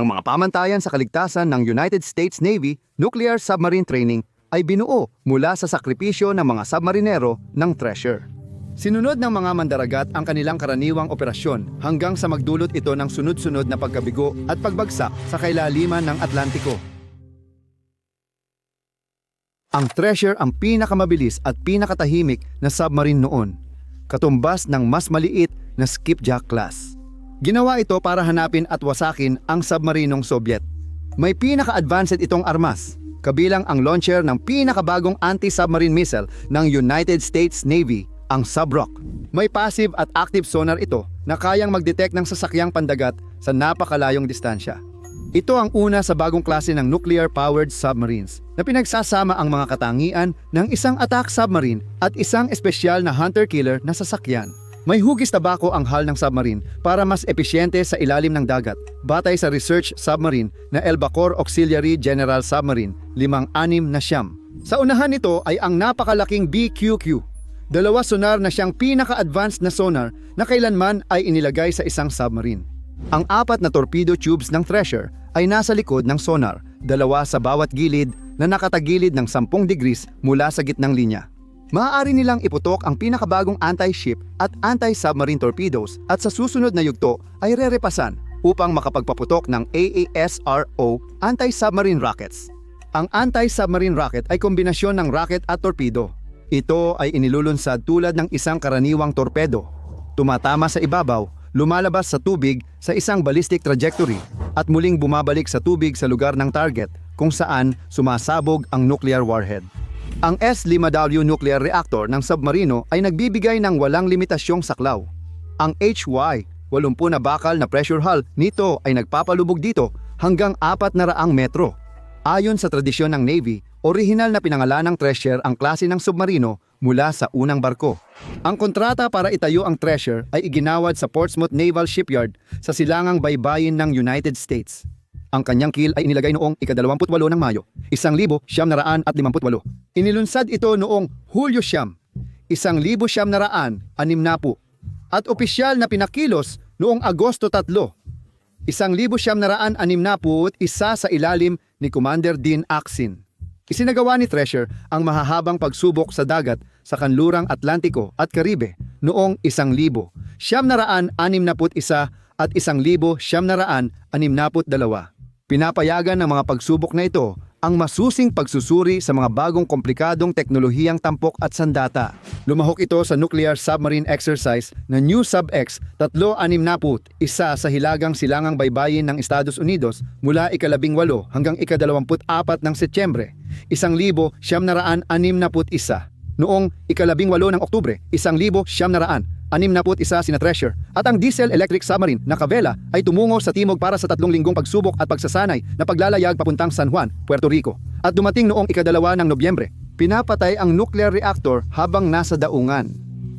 Ang mga pamantayan sa kaligtasan ng United States Navy Nuclear Submarine Training ay binuo mula sa sakripisyo ng mga submarinero ng Treasure. Sinunod ng mga mandaragat ang kanilang karaniwang operasyon hanggang sa magdulot ito ng sunod-sunod na pagkabigo at pagbagsak sa kailaliman ng Atlantiko. Ang Treasure ang pinakamabilis at pinakatahimik na submarine noon, katumbas ng mas maliit na skipjack class. Ginawa ito para hanapin at wasakin ang submarinong Soviet. May pinaka-advanced itong armas, kabilang ang launcher ng pinakabagong anti-submarine missile ng United States Navy, ang Subrock. May passive at active sonar ito na kayang mag-detect ng sasakyang pandagat sa napakalayong distansya. Ito ang una sa bagong klase ng nuclear-powered submarines na pinagsasama ang mga katangian ng isang attack submarine at isang espesyal na hunter-killer na sasakyan. May hugis tabako ang hull ng submarine para mas episyente sa ilalim ng dagat batay sa research submarine na Elbacor Auxiliary General Submarine 5-6 na siyam. Sa unahan nito ay ang napakalaking BQQ, dalawa sonar na siyang pinaka-advanced na sonar na kailanman ay inilagay sa isang submarine. Ang apat na torpedo tubes ng Thresher ay nasa likod ng sonar, dalawa sa bawat gilid na nakatagilid ng 10 degrees mula sa gitnang linya. Maaari nilang iputok ang pinakabagong anti-ship at anti-submarine torpedoes at sa susunod na yugto ay rerepasan upang makapagpaputok ng AASRO anti-submarine rockets. Ang anti-submarine rocket ay kombinasyon ng rocket at torpedo. Ito ay inilulunsad tulad ng isang karaniwang torpedo. Tumatama sa ibabaw, lumalabas sa tubig sa isang ballistic trajectory at muling bumabalik sa tubig sa lugar ng target kung saan sumasabog ang nuclear warhead. Ang S-5W nuclear reactor ng submarino ay nagbibigay ng walang limitasyong saklaw. Ang HY, 80 na bakal na pressure hull nito ay nagpapalubog dito hanggang 400 metro. Ayon sa tradisyon ng Navy, orihinal na pinangalan ng Treasure ang klase ng submarino mula sa unang barko. Ang kontrata para itayo ang Treasure ay iginawad sa Portsmouth Naval Shipyard sa silangang baybayin ng United States. Ang kanyang keel ay inilagay noong ika-28 ng Mayo, 1,958. Inilunsad ito noong Hulyo siyam, 1,960 at opisyal na pinakilos noong Agosto 3, 1,961 isa sa ilalim ni Commander Dean Axin. Isinagawa ni Treasure ang mahahabang pagsubok sa dagat sa kanlurang Atlantiko at Caribe noong 1,000, siyam naraan anim naput isa at 1,000 Pinapayagan ng mga pagsubok na ito ang masusing pagsusuri sa mga bagong komplikadong teknolohiyang tampok at sandata. Lumahok ito sa nuclear submarine exercise na New Sub-X 360 isa sa hilagang silangang baybayin ng Estados Unidos mula ikalabing walo hanggang ikadalawamput-apat ng Setyembre, isang libo siyam naraan anim naput isa. Noong ikalabing walo ng Oktubre, isang libo siyam naraan anim naput isa sina Treasure at ang diesel electric submarine na Cavella ay tumungo sa timog para sa tatlong linggong pagsubok at pagsasanay na paglalayag papuntang San Juan, Puerto Rico. At dumating noong ikadalawa ng Nobyembre, pinapatay ang nuclear reactor habang nasa daungan.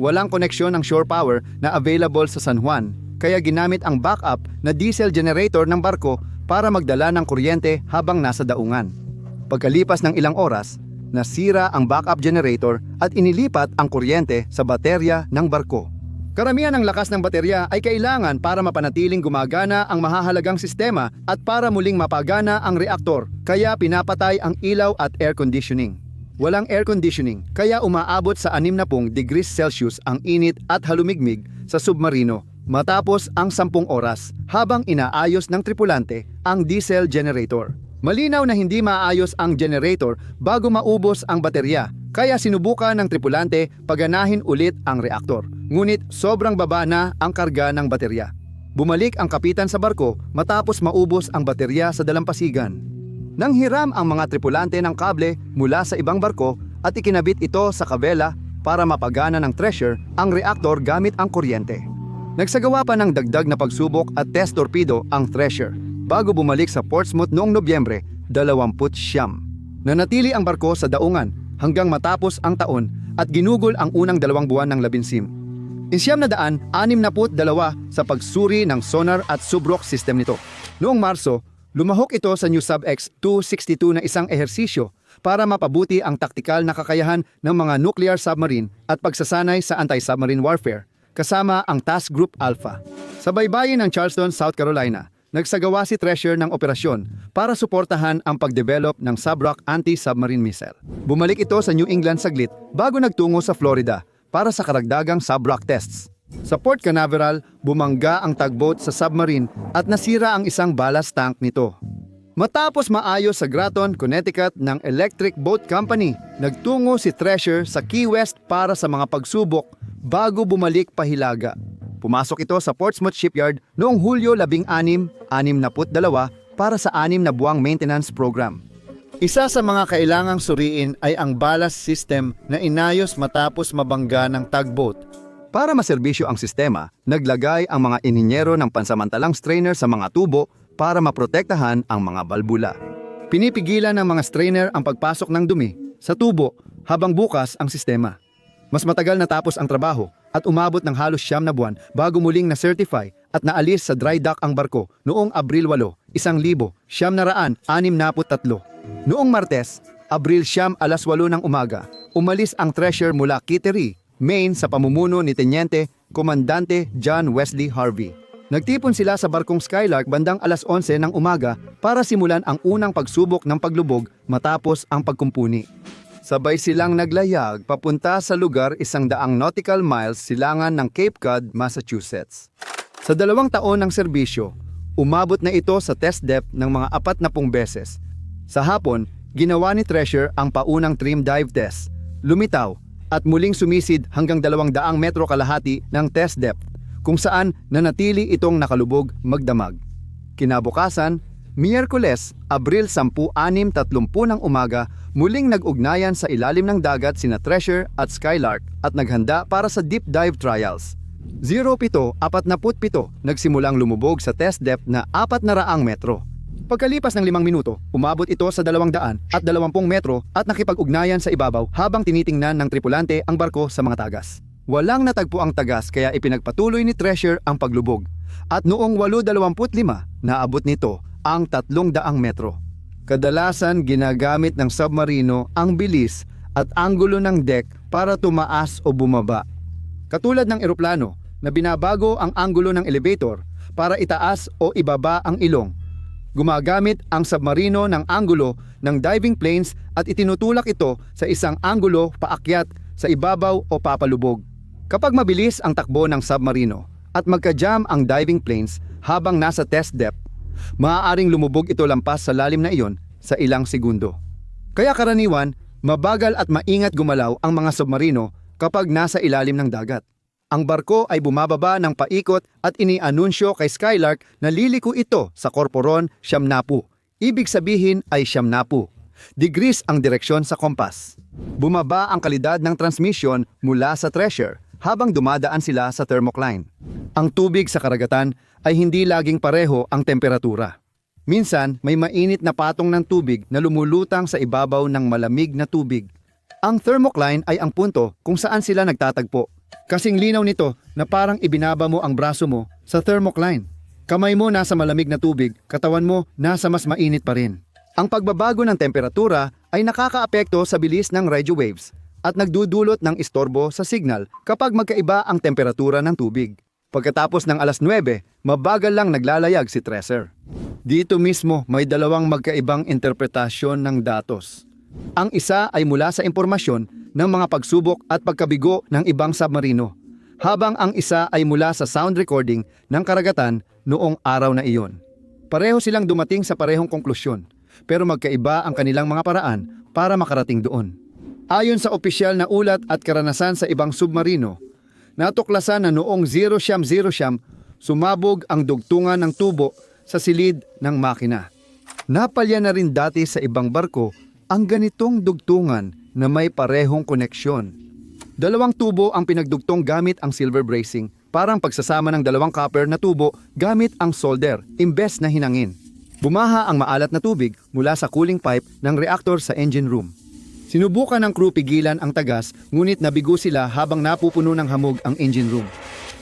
Walang koneksyon ng shore power na available sa San Juan, kaya ginamit ang backup na diesel generator ng barko para magdala ng kuryente habang nasa daungan. Pagkalipas ng ilang oras, nasira ang backup generator at inilipat ang kuryente sa baterya ng barko. Karamihan ng lakas ng baterya ay kailangan para mapanatiling gumagana ang mahahalagang sistema at para muling mapagana ang reaktor, kaya pinapatay ang ilaw at air conditioning. Walang air conditioning, kaya umaabot sa 60 degrees Celsius ang init at halumigmig sa submarino matapos ang 10 oras habang inaayos ng tripulante ang diesel generator. Malinaw na hindi maayos ang generator bago maubos ang baterya, kaya sinubukan ng tripulante paganahin ulit ang reaktor. Ngunit sobrang baba na ang karga ng baterya. Bumalik ang kapitan sa barko matapos maubos ang baterya sa dalampasigan. Nang hiram ang mga tripulante ng kable mula sa ibang barko at ikinabit ito sa kabela para mapagana ng treasure ang reaktor gamit ang kuryente. Nagsagawa pa ng dagdag na pagsubok at test torpedo ang treasure bago bumalik sa Portsmouth noong Nobyembre 20 siyam. Nanatili ang barko sa daungan hanggang matapos ang taon at ginugol ang unang dalawang buwan ng labinsim. Insyam na daan, anim na put dalawa sa pagsuri ng sonar at subrock system nito. Noong Marso, lumahok ito sa New Sub-X 262 na isang ehersisyo para mapabuti ang taktikal na kakayahan ng mga nuclear submarine at pagsasanay sa anti-submarine warfare, kasama ang Task Group Alpha. Sa baybayin ng Charleston, South Carolina, nagsagawa si Treasure ng operasyon para suportahan ang pagdevelop ng Subrock anti-submarine missile. Bumalik ito sa New England saglit bago nagtungo sa Florida para sa karagdagang Subrock tests. Sa Port Canaveral, bumangga ang tugboat sa submarine at nasira ang isang ballast tank nito. Matapos maayos sa Graton, Connecticut ng Electric Boat Company, nagtungo si Treasure sa Key West para sa mga pagsubok bago bumalik pa Hilaga. Pumasok ito sa Portsmouth Shipyard noong Hulyo 16, 62 para sa anim na buwang maintenance program. Isa sa mga kailangang suriin ay ang ballast system na inayos matapos mabangga ng tugboat. Para maserbisyo ang sistema, naglagay ang mga ininyero ng pansamantalang strainer sa mga tubo para maprotektahan ang mga balbula. Pinipigilan ng mga strainer ang pagpasok ng dumi sa tubo habang bukas ang sistema. Mas matagal natapos ang trabaho at umabot ng halos siyam na buwan bago muling na-certify at naalis sa dry dock ang barko noong Abril 8, isang libo, siyam na raan, anim naput tatlo. Noong Martes, Abril siyam alas 8 ng umaga, umalis ang treasure mula Kittery, Maine sa pamumuno ni Tenyente Komandante John Wesley Harvey. Nagtipon sila sa barkong Skylark bandang alas 11 ng umaga para simulan ang unang pagsubok ng paglubog matapos ang pagkumpuni. Sabay silang naglayag papunta sa lugar isang daang nautical miles silangan ng Cape Cod, Massachusetts. Sa dalawang taon ng serbisyo, umabot na ito sa test depth ng mga apat na pung beses. Sa hapon, ginawa ni Treasure ang paunang trim dive test. Lumitaw at muling sumisid hanggang dalawang daang metro kalahati ng test depth kung saan nanatili itong nakalubog magdamag. Kinabukasan, Miyerkules, Abril 10.6.30 ng umaga, muling nag-ugnayan sa ilalim ng dagat sina Treasure at Skylark at naghanda para sa deep dive trials. 07.47 nagsimulang lumubog sa test depth na 400 metro. Pagkalipas ng limang minuto, umabot ito sa 200 at 20 metro at nakipag-ugnayan sa ibabaw habang tinitingnan ng tripulante ang barko sa mga tagas. Walang natagpo ang tagas kaya ipinagpatuloy ni Treasure ang paglubog. At noong 8.25, naabot nito ang 300 metro. Kadalasan ginagamit ng submarino ang bilis at anggulo ng deck para tumaas o bumaba. Katulad ng eroplano na binabago ang anggulo ng elevator para itaas o ibaba ang ilong. Gumagamit ang submarino ng anggulo ng diving planes at itinutulak ito sa isang anggulo paakyat sa ibabaw o papalubog. Kapag mabilis ang takbo ng submarino at magka-jam ang diving planes habang nasa test depth, maaaring lumubog ito lampas sa lalim na iyon sa ilang segundo. Kaya karaniwan, mabagal at maingat gumalaw ang mga submarino kapag nasa ilalim ng dagat. Ang barko ay bumababa ng paikot at inianunsyo kay Skylark na liliko ito sa Korporon Siyamnapu. Ibig sabihin ay Siyamnapu. Degrees ang direksyon sa kompas. Bumaba ang kalidad ng transmission mula sa Treasure habang dumadaan sila sa thermocline. Ang tubig sa karagatan ay hindi laging pareho ang temperatura. Minsan, may mainit na patong ng tubig na lumulutang sa ibabaw ng malamig na tubig. Ang thermocline ay ang punto kung saan sila nagtatagpo. Kasing linaw nito na parang ibinaba mo ang braso mo sa thermocline. Kamay mo nasa malamig na tubig, katawan mo nasa mas mainit pa rin. Ang pagbabago ng temperatura ay nakakaapekto sa bilis ng radio waves at nagdudulot ng istorbo sa signal kapag magkaiba ang temperatura ng tubig. Pagkatapos ng alas 9, mabagal lang naglalayag si Treasure. Dito mismo may dalawang magkaibang interpretasyon ng datos. Ang isa ay mula sa impormasyon ng mga pagsubok at pagkabigo ng ibang submarino, habang ang isa ay mula sa sound recording ng karagatan noong araw na iyon. Pareho silang dumating sa parehong konklusyon, pero magkaiba ang kanilang mga paraan para makarating doon. Ayon sa opisyal na ulat at karanasan sa ibang submarino, natuklasan na noong 0 siyam 0 siyam, sumabog ang dugtungan ng tubo sa silid ng makina. Napalya na rin dati sa ibang barko ang ganitong dugtungan na may parehong koneksyon. Dalawang tubo ang pinagdugtong gamit ang silver bracing, parang pagsasama ng dalawang copper na tubo gamit ang solder, imbes na hinangin. Bumaha ang maalat na tubig mula sa cooling pipe ng reactor sa engine room. Sinubukan ng crew pigilan ang tagas ngunit nabigo sila habang napupuno ng hamog ang engine room.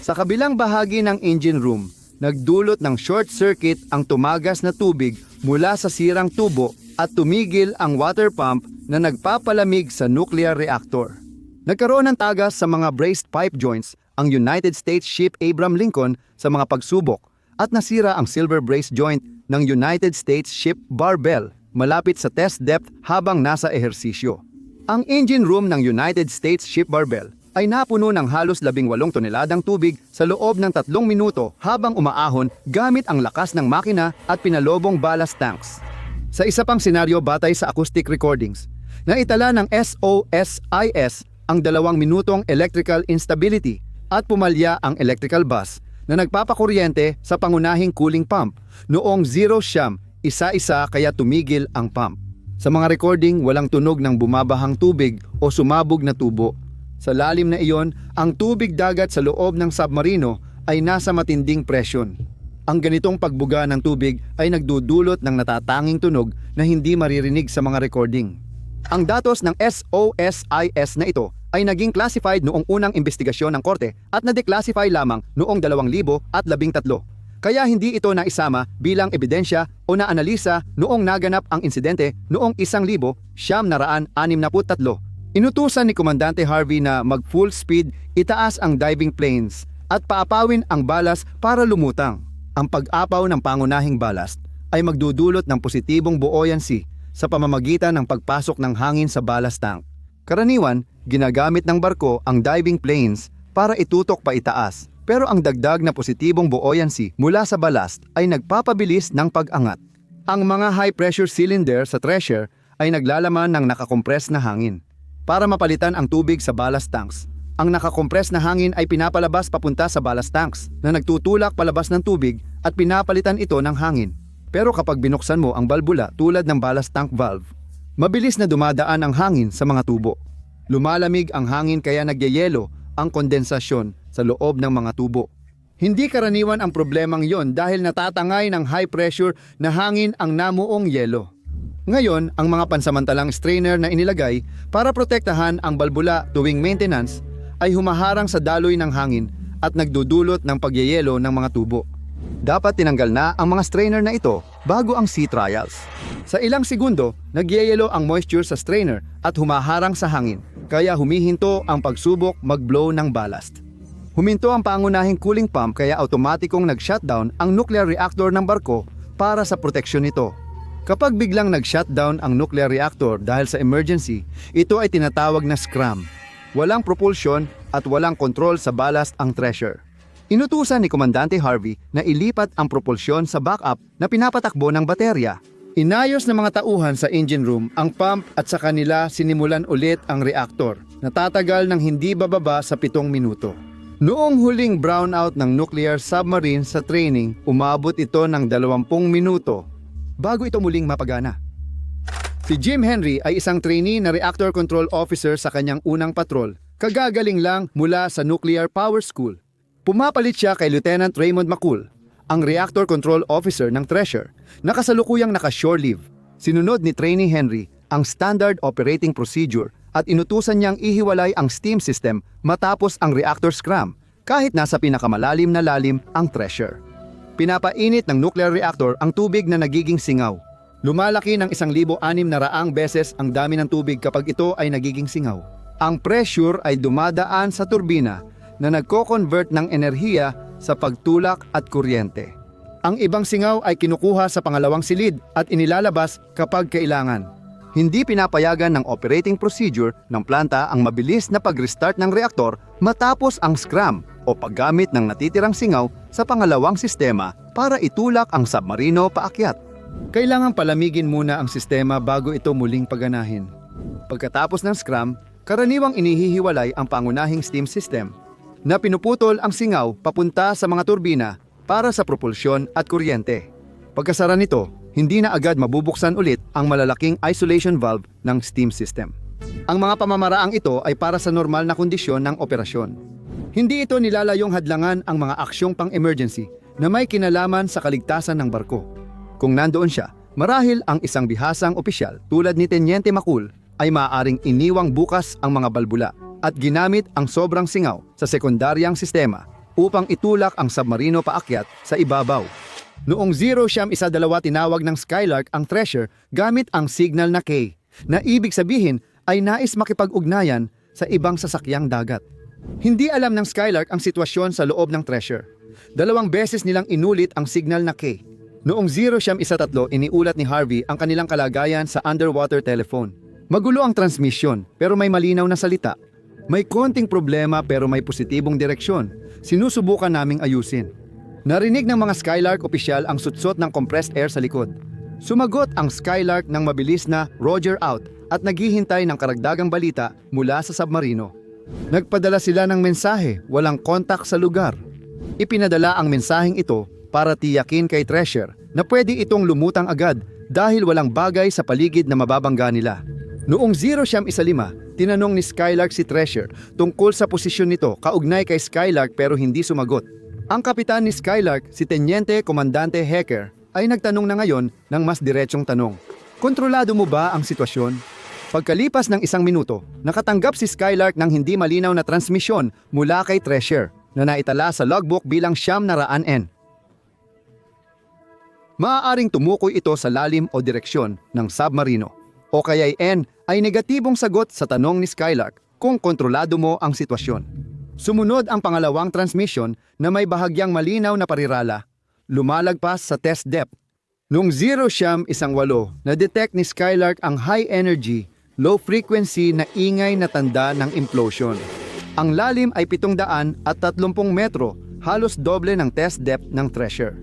Sa kabilang bahagi ng engine room, nagdulot ng short circuit ang tumagas na tubig mula sa sirang tubo at tumigil ang water pump na nagpapalamig sa nuclear reactor. Nagkaroon ng tagas sa mga braced pipe joints ang United States ship Abraham Lincoln sa mga pagsubok at nasira ang silver brace joint ng United States Ship Barbell malapit sa test depth habang nasa ehersisyo. Ang engine room ng United States Ship Barbell ay napuno ng halos 18 toneladang tubig sa loob ng tatlong minuto habang umaahon gamit ang lakas ng makina at pinalobong ballast tanks. Sa isa pang senaryo batay sa acoustic recordings, naitala ng SOSIS ang dalawang minutong electrical instability at pumalya ang electrical bus na nagpapakuryente sa pangunahing cooling pump noong zero siyam isa-isa kaya tumigil ang pump. Sa mga recording, walang tunog ng bumabahang tubig o sumabog na tubo. Sa lalim na iyon, ang tubig dagat sa loob ng submarino ay nasa matinding presyon. Ang ganitong pagbuga ng tubig ay nagdudulot ng natatanging tunog na hindi maririnig sa mga recording. Ang datos ng SOSIS na ito ay naging classified noong unang investigasyon ng korte at na-declassify lamang noong 2013. Kaya hindi ito naisama bilang ebidensya o naanalisa noong naganap ang insidente noong 1963. Inutusan ni Komandante Harvey na mag full speed itaas ang diving planes at paapawin ang balas para lumutang. Ang pag-apaw ng pangunahing ballast ay magdudulot ng positibong buoyancy sa pamamagitan ng pagpasok ng hangin sa ballast tank. Karaniwan, ginagamit ng barko ang diving planes para itutok pa itaas. Pero ang dagdag na positibong buoyancy mula sa ballast ay nagpapabilis ng pag-angat. Ang mga high-pressure cylinder sa Treasure ay naglalaman ng nakakompress na hangin. Para mapalitan ang tubig sa ballast tanks, ang nakakompress na hangin ay pinapalabas papunta sa ballast tanks na nagtutulak palabas ng tubig at pinapalitan ito ng hangin. Pero kapag binuksan mo ang balbula tulad ng ballast tank valve, mabilis na dumadaan ang hangin sa mga tubo. Lumalamig ang hangin kaya nagyayelo ang kondensasyon sa loob ng mga tubo. Hindi karaniwan ang problemang yon dahil natatangay ng high pressure na hangin ang namuong yelo. Ngayon, ang mga pansamantalang strainer na inilagay para protektahan ang balbula tuwing maintenance ay humaharang sa daloy ng hangin at nagdudulot ng pagyayelo ng mga tubo. Dapat tinanggal na ang mga strainer na ito bago ang sea trials. Sa ilang segundo, nagyayelo ang moisture sa strainer at humaharang sa hangin, kaya humihinto ang pagsubok mag-blow ng ballast. Huminto ang pangunahing cooling pump kaya automatikong nag-shutdown ang nuclear reactor ng barko para sa proteksyon nito. Kapag biglang nag-shutdown ang nuclear reactor dahil sa emergency, ito ay tinatawag na scram. Walang propulsion at walang control sa ballast ang treasure. Inutusan ni Komandante Harvey na ilipat ang propulsyon sa backup na pinapatakbo ng baterya. Inayos ng mga tauhan sa engine room ang pump at sa kanila sinimulan ulit ang reactor. Natatagal ng hindi bababa sa pitong minuto. Noong huling brownout ng nuclear submarine sa training, umabot ito ng 20 minuto bago ito muling mapagana. Si Jim Henry ay isang trainee na reactor control officer sa kanyang unang patrol. Kagagaling lang mula sa Nuclear Power School. Pumapalit siya kay Lieutenant Raymond McCool, ang reactor control officer ng Treasure, na kasalukuyang naka-shore leave. Sinunod ni trainee Henry ang standard operating procedure at inutusan niyang ihiwalay ang steam system matapos ang reactor scram kahit nasa pinakamalalim na lalim ang Treasure. Pinapainit ng nuclear reactor ang tubig na nagiging singaw. Lumalaki ng isang libo anim na raang beses ang dami ng tubig kapag ito ay nagiging singaw. Ang pressure ay dumadaan sa turbina na nagko-convert ng enerhiya sa pagtulak at kuryente. Ang ibang singaw ay kinukuha sa pangalawang silid at inilalabas kapag kailangan. Hindi pinapayagan ng operating procedure ng planta ang mabilis na pag-restart ng reaktor matapos ang scram o paggamit ng natitirang singaw sa pangalawang sistema para itulak ang submarino paakyat. Kailangang palamigin muna ang sistema bago ito muling paganahin. Pagkatapos ng scram, karaniwang inihihiwalay ang pangunahing steam system na pinuputol ang singaw papunta sa mga turbina para sa propulsyon at kuryente. Pagkasara nito, hindi na agad mabubuksan ulit ang malalaking isolation valve ng steam system. Ang mga pamamaraang ito ay para sa normal na kondisyon ng operasyon. Hindi ito nilalayong hadlangan ang mga aksyong pang-emergency na may kinalaman sa kaligtasan ng barko. Kung nandoon siya, marahil ang isang bihasang opisyal tulad ni Tenyente Makul ay maaaring iniwang bukas ang mga balbula at ginamit ang sobrang singaw sa sekundaryang sistema upang itulak ang submarino paakyat sa ibabaw. Noong zero siyam isa dalawa tinawag ng Skylark ang Treasure gamit ang signal na K, na ibig sabihin ay nais makipag-ugnayan sa ibang sasakyang dagat. Hindi alam ng Skylark ang sitwasyon sa loob ng Treasure. dalawang beses nilang inulit ang signal na K. Noong 0 siyam isa tatlo, iniulat ni Harvey ang kanilang kalagayan sa underwater telephone. Magulo ang transmission pero may malinaw na salita. May konting problema pero may positibong direksyon. Sinusubukan naming ayusin. Narinig ng mga Skylark opisyal ang sutsot ng compressed air sa likod. Sumagot ang Skylark ng mabilis na Roger out at naghihintay ng karagdagang balita mula sa submarino. Nagpadala sila ng mensahe, walang kontak sa lugar. Ipinadala ang mensaheng ito para tiyakin kay Treasure na pwede itong lumutang agad dahil walang bagay sa paligid na mababangga nila. Noong 0 siyam isa lima, tinanong ni Skylark si Treasure tungkol sa posisyon nito kaugnay kay Skylark pero hindi sumagot. Ang kapitan ni Skylark, si Tenyente Komandante Hecker, ay nagtanong na ngayon ng mas diretsong tanong. Kontrolado mo ba ang sitwasyon? Pagkalipas ng isang minuto, nakatanggap si Skylark ng hindi malinaw na transmisyon mula kay Treasure na naitala sa logbook bilang siyam na raan N. Maaaring tumukoy ito sa lalim o direksyon ng submarino. O kaya'y N ay negatibong sagot sa tanong ni Skylark kung kontrolado mo ang sitwasyon. Sumunod ang pangalawang transmission na may bahagyang malinaw na parirala. Lumalagpas sa test depth. Noong 0 siyam isang walo, na-detect ni Skylark ang high energy, low frequency na ingay na tanda ng implosion. Ang lalim ay 730 metro, halos doble ng test depth ng Treasure.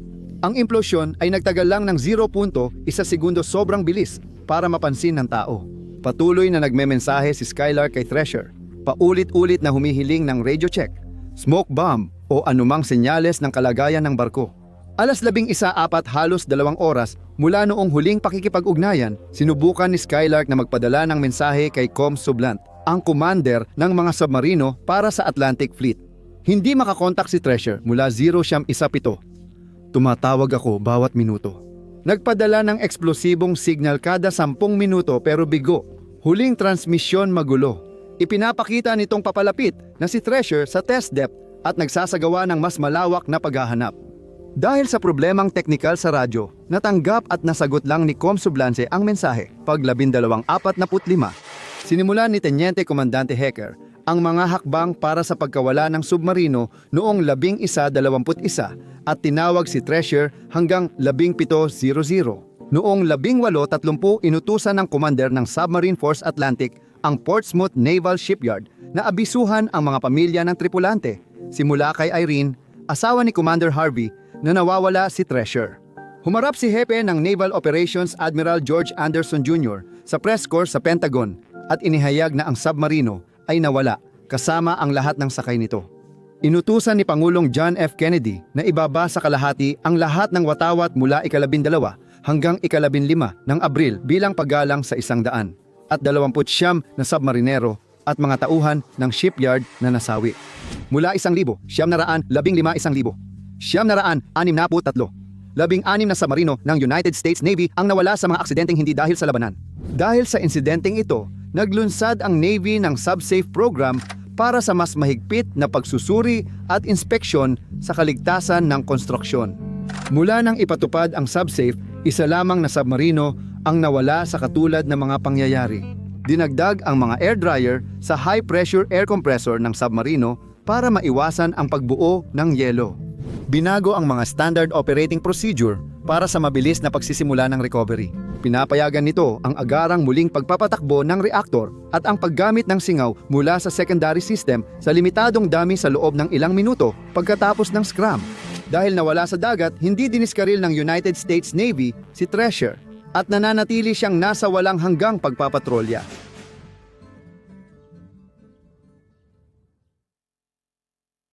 Ang implosyon ay nagtagal lang ng 0.1 segundo sobrang bilis para mapansin ng tao. Patuloy na nagmemensahe si Skylark kay Treasure. Paulit-ulit na humihiling ng radio check, smoke bomb o anumang senyales ng kalagayan ng barko. Alas labing isa apat halos dalawang oras mula noong huling pakikipag-ugnayan, sinubukan ni Skylark na magpadala ng mensahe kay Com Sublant, ang commander ng mga submarino para sa Atlantic Fleet. Hindi makakontak si Treasure mula 0 siyam isa pito. Tumatawag ako bawat minuto. Nagpadala ng eksplosibong signal kada sampung minuto pero bigo. Huling transmisyon magulo. Ipinapakita nitong papalapit na si Treasure sa test depth at nagsasagawa ng mas malawak na paghahanap. Dahil sa problemang teknikal sa radyo, natanggap at nasagot lang ni Com Sublance ang mensahe pag 12.45. Sinimulan ni Tenyente Komandante Hecker ang mga hakbang para sa pagkawala ng submarino noong 11.21 at tinawag si Treasure hanggang 17.00. Noong 18.30 inutusan ng commander ng Submarine Force Atlantic ang Portsmouth Naval Shipyard na abisuhan ang mga pamilya ng tripulante simula kay Irene, asawa ni Commander Harvey na nawawala si Treasure. Humarap si Hepe ng Naval Operations Admiral George Anderson Jr. sa press corps sa Pentagon at inihayag na ang submarino ay nawala kasama ang lahat ng sakay nito. Inutusan ni Pangulong John F. Kennedy na ibaba sa kalahati ang lahat ng watawat mula ikalabindalawa hanggang ikalabinlima ng Abril bilang paggalang sa isang daan at dalawamput siyam na submarinero at mga tauhan ng shipyard na nasawi. Mula isang libo, siyam na raan, labing lima isang libo. Siyam na raan, anim na po tatlo. Labing anim na submarino ng United States Navy ang nawala sa mga aksidenteng hindi dahil sa labanan. Dahil sa insidenteng ito, naglunsad ang Navy ng Subsafe Program para sa mas mahigpit na pagsusuri at inspeksyon sa kaligtasan ng konstruksyon. Mula nang ipatupad ang Subsafe, isa lamang na submarino ang nawala sa katulad ng mga pangyayari. Dinagdag ang mga air dryer sa high-pressure air compressor ng submarino para maiwasan ang pagbuo ng yelo. Binago ang mga standard operating procedure para sa mabilis na pagsisimula ng recovery. Pinapayagan nito ang agarang muling pagpapatakbo ng reaktor at ang paggamit ng singaw mula sa secondary system sa limitadong dami sa loob ng ilang minuto pagkatapos ng scram. Dahil nawala sa dagat, hindi diniskaril ng United States Navy si Treasure at nananatili siyang nasa walang hanggang pagpapatrolya.